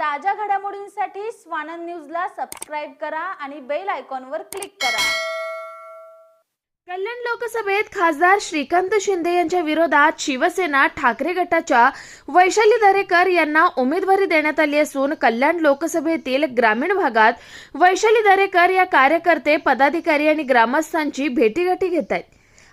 ताज्या घडामोडींसाठी स्वानंद न्यूजला सबस्क्राईब करा आणि बेल आयकॉनवर क्लिक करा. कल्याण लोकसभेत खासदार श्रीकांत शिंदे यांच्या विरोधात शिवसेना ठाकरे गटाच्या वैशाली दरेकर यांना उमेदवारी देण्यात आली असून कल्याण लोकसभेतील ग्रामीण भागात वैशाली दरेकर या कार्यकर्ते पदाधिकारी आणि ग्रामस्थांची भेटीगाठी घेत आहेत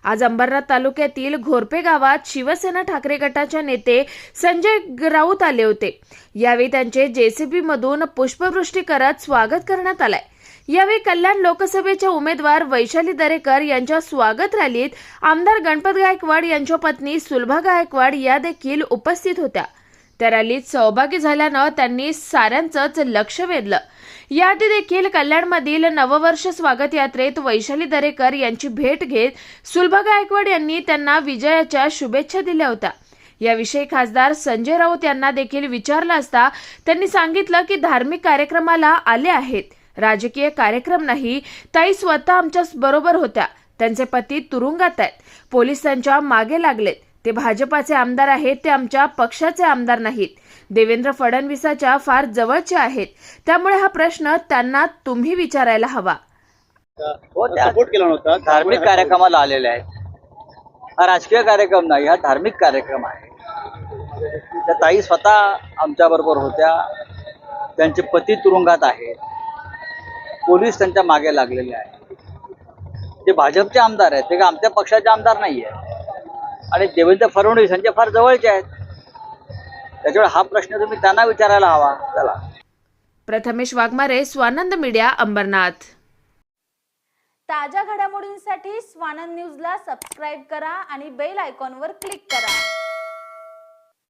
आज अंबरनाथ तालुक्यातील घोरपे गावात शिवसेना ठाकरे गटाचे नेते संजय राऊत आले होते. यावेळी त्यांचे जेसीबी मधून पुष्पवृष्टी करत स्वागत करण्यात आलंय. यावेळी कल्याण लोकसभेच्या उमेदवार वैशाली दरेकर यांच्या स्वागत रॅलीत आमदार गणपत गायकवाड यांच्या पत्नी सुलभा गायकवाड या देखील उपस्थित होत्या. त्या रॅलीत सहभागी झाल्यानं त्यांनी साऱ्यांचंच लक्ष वेधलं. याआधी देखील कल्याणमधील नववर्ष स्वागत यात्रेत वैशाली दरेकर यांची भेट घेत सुलभा गायकवाड यांनी त्यांना विजयाच्या शुभेच्छा दिल्या होत्या. याविषयी खासदार संजय राऊत यांना देखील विचारलं असता त्यांनी सांगितलं की धार्मिक कार्यक्रमाला आले आहेत. राजकीय कार्यक्रम नाही ताई स्वतः आमच्या बरोबर होत्या. त्यांचे पती तुरुंगात आहेत. पोलीस त्यांच्या मागे लागलेत. ते भाजपाचे आमदार आहेत ते आमच्या पक्षाचे आमदार नाहीत. देवेंद्र फडणवीसाच्या फार जवळचे आहेत. त्यामुळे हा प्रश्न त्यांना तुम्ही विचारायला हवा. हो त्या सपोर्ट केला नव्हता धार्मिक कार्यक्रमाला आलेले आहेत. हा राजकीय कार्यक्रम नाही हा धार्मिक कार्यक्रम आहे. त्या ताई स्वतः आमच्या बरोबर होत्या. त्यांचे पती तुरुंगात आहेत. पोलीस त्यांच्या मागे लागलेले आहेत. ते भाजपचे आमदार आहेत ते का आमच्या पक्षाचे आमदार नाही आहे आणि देवेंद्र फडणवीस यांचे फार जवळचे आहेत. त्याच्यामुळे हा प्रश्न तुम्ही त्यांना विचारायला हवा. चला. प्रथमेश वाघमारे स्वानंद मीडिया अंबरनाथ. ताज्या घडामोडींसाठी स्वानंद न्यूजला सबस्क्राईब करा आणि बेल आयकॉनवर क्लिक करा.